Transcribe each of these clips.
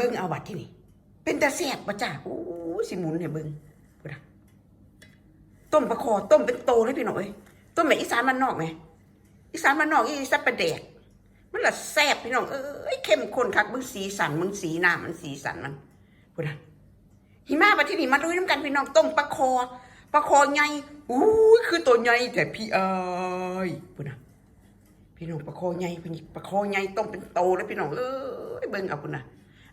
เบิ้งเอาบัดที่นี่ เป็นตาแซ่บบ่จ้าโอ้สิหมุนให้เบิ้งพูนะต้มปลาคอต้มเป็นโตเลยพี่น้องเอ้ยต้มแบบอีสานมันนอกไหมอีสานมันนอกอีสับปะแดกมันละแซ่บพี่น้องเอ้ยเข้มข้นคักมึงสีสันมึงสีหน้ามันสีสันมันพูดนะหิมะมาที่นี่มาดูน้ำกันพี่น้องต้มปลาคอปลาคอใหญ่อู้คือตัวใหญ่แต่พี่เอ้ยพูดนะพี่น้องปลาคอใหญ่พี่ปลาคอใหญ่ต้มเป็นโตเลยพี่น้องเอ้ยเบิ่งเอาพูดนะ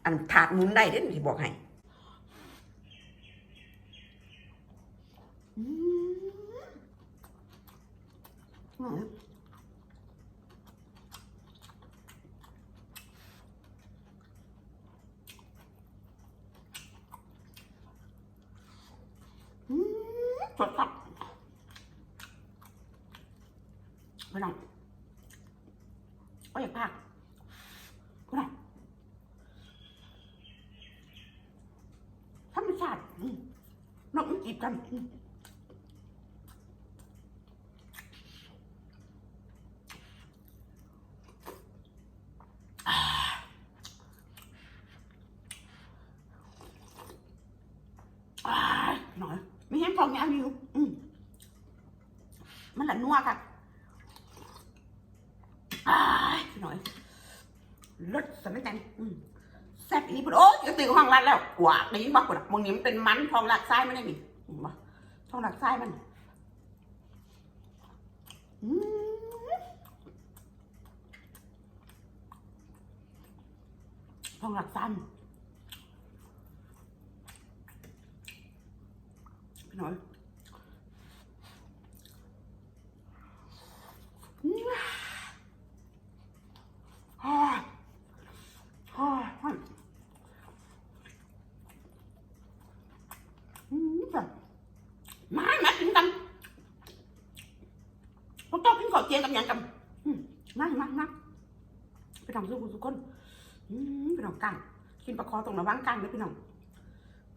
อันถาดหมุนได้เด้ที่บอกให้อืมสดครับพี่น้องก็อยากพากพี่น้องธรรมชาติอืมน กมันจีบกันมอ่าอ่าหน่อยไม่เห็นฟองยางอยู่มันละนัวค่ะอ่าหน่อยรสสมัยจันอืมแซ่บอีพุ่นโอ้ยตื่นห้องรัดแล้วกว่าได้ยินบอกว่ามึงนี่มันเป็นมันทองหลักไส้ไม่ได้นี่ อืมบ่องหลักไส้มันช่องหลักไส้มันพี่น้อยอืมอ่าอ่าอ่าอืมจ้ะมามากินกันพวกเจ้า กับยังกันอืมมามามาไปทำสู้ทุกคนอืมพี่น้องกั้งกินปลาคอตรงระวังกั้งเลยพี่น้อง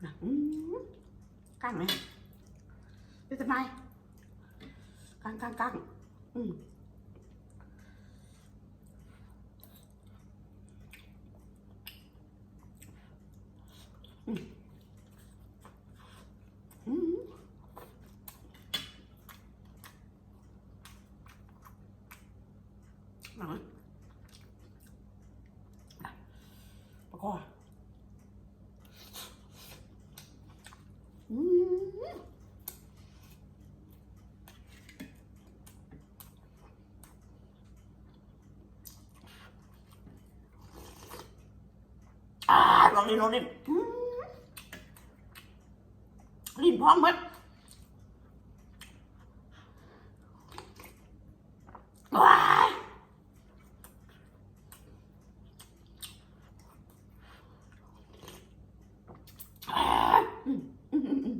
นะกั้งไหมเป็นทำไมกั้งกั้งกั้งอืมอืมอืมหน่อย ปลาคออืมอ่าลองลิ้นลองลิ้นอืมลิ้นพร้อมหมดว้ายอ่า อืมอืมอืมอืม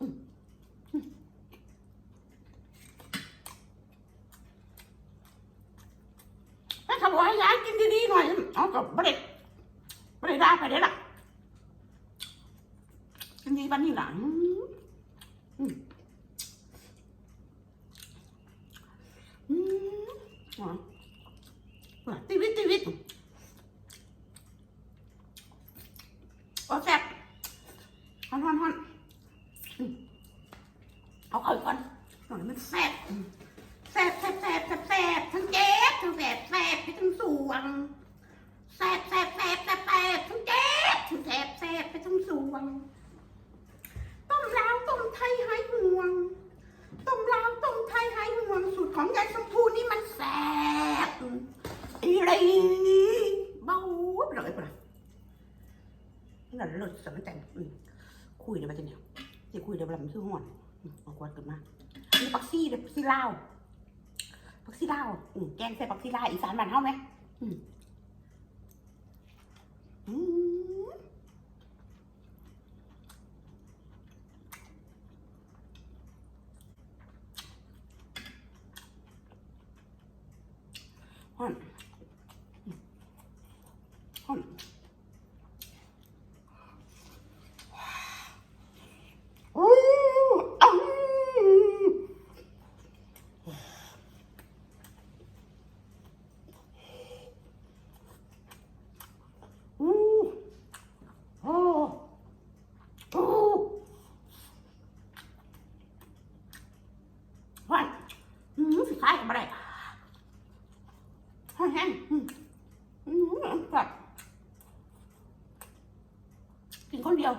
อืมอืมแล้วทำไว้ยายกินดีๆหน่อย เอากับไม่ได้ไม่ได้ได้ไปได้ละกินดีบ้านนี่หลังอืมอืมอ๋อว่ะตีวิตตีวิตโอ้แซ่บ ฮอนฮอนเอาเข้าก่อนหน่อยมันแซ่บแซ่บแซ่บแซ่บแซ่บแซ่บทั้งเจ็บทั้งแซ่บแซ่บไปทั้งสวงแสบแสบแสบแสบแสบทั้งเจ็บทั้งแสบแสบไปทั้งสวงต้มล้างต้มไทยหายห่วง ต้มล้างต้มไทยหายห่วง สูตรของยายชมพูนี่มันแสบอีไรเบ้าไปเลยปะนี่แหละรสสมัยแต่งอืมคุยเดี๋ยวมาจะเนี่ยจะคุยเดี๋ยว มันชื่อห่อนเอากวนกันมานี่ปักซี่เด็กปักซี่ลาวปักซี่ลาวอืมแกงใส่ปักซี่ลาวอีสานบ้านเฮาไหมอืมอืมฮอนฮอนอู้อ้าว ห้งอืมอืมแบบกินคนเดียว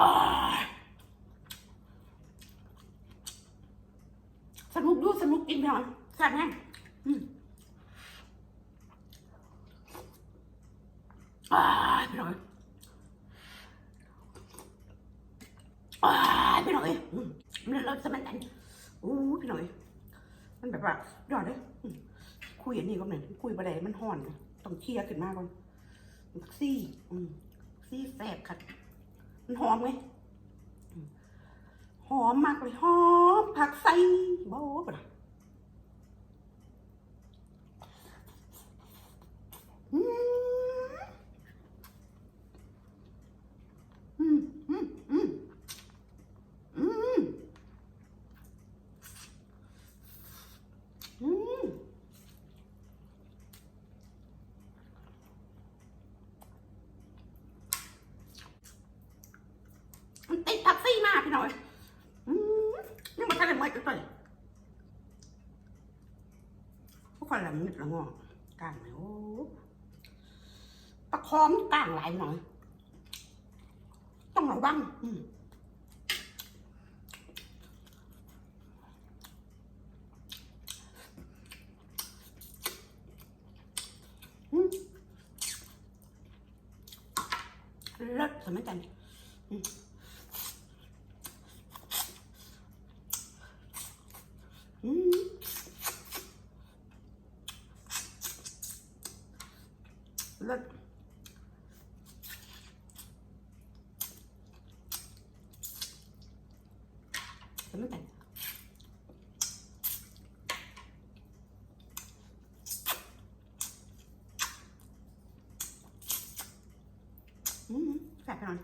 อ่าสนุกดูสนุกกินไปหน่อยแซ่บแห้งอืมอ่าไปหน่อยอ่าไปหน่อยอื มันเราจะมันอันอู้ไปหน่อย มันแบบว่าหยอดเลยอืมคุยอันนี้ก็เหมือนคุยประเดี๋ยมันห่อนต้องเคลียร์ขึ้นมากก่อนซี่ซี่แซ่บค่ะมันหอมไหมหอมมากเลยหอมผักใส่โบ้ปะอืมอืมอืมอืมอืมอืมมันติดผักซี่มากพี่หน่อย อืมนี่มัน อะไรไม่ตัวพวกคนละมิดละงอกลางไหนโอ้ตะคอมกลางหลายหน่อย ต้องระวังอืมอืมเลิศสมัยจันอืม อืม เลิศไม่แต่งอืมแสบไปหน่อย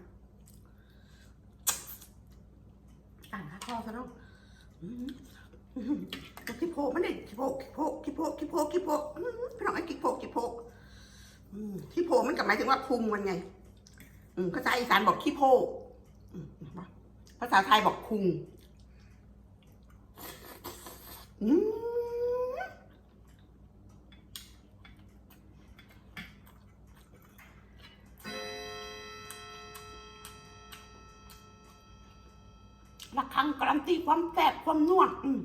ต่างค่าคอซะแล้วอืมคิโพมันเนี่ยคิโพคิโพคิโพคิโพคิโพอืมพี่น้องไอ้คิโพคิโพอื มคิโพมันกับหมายถึงว่าพุงมันไง อืมภาษาอีสานบอกคิโพภาษาไทยบอกพุงอืมระฆังการันตีความแซ่บความนวลอืม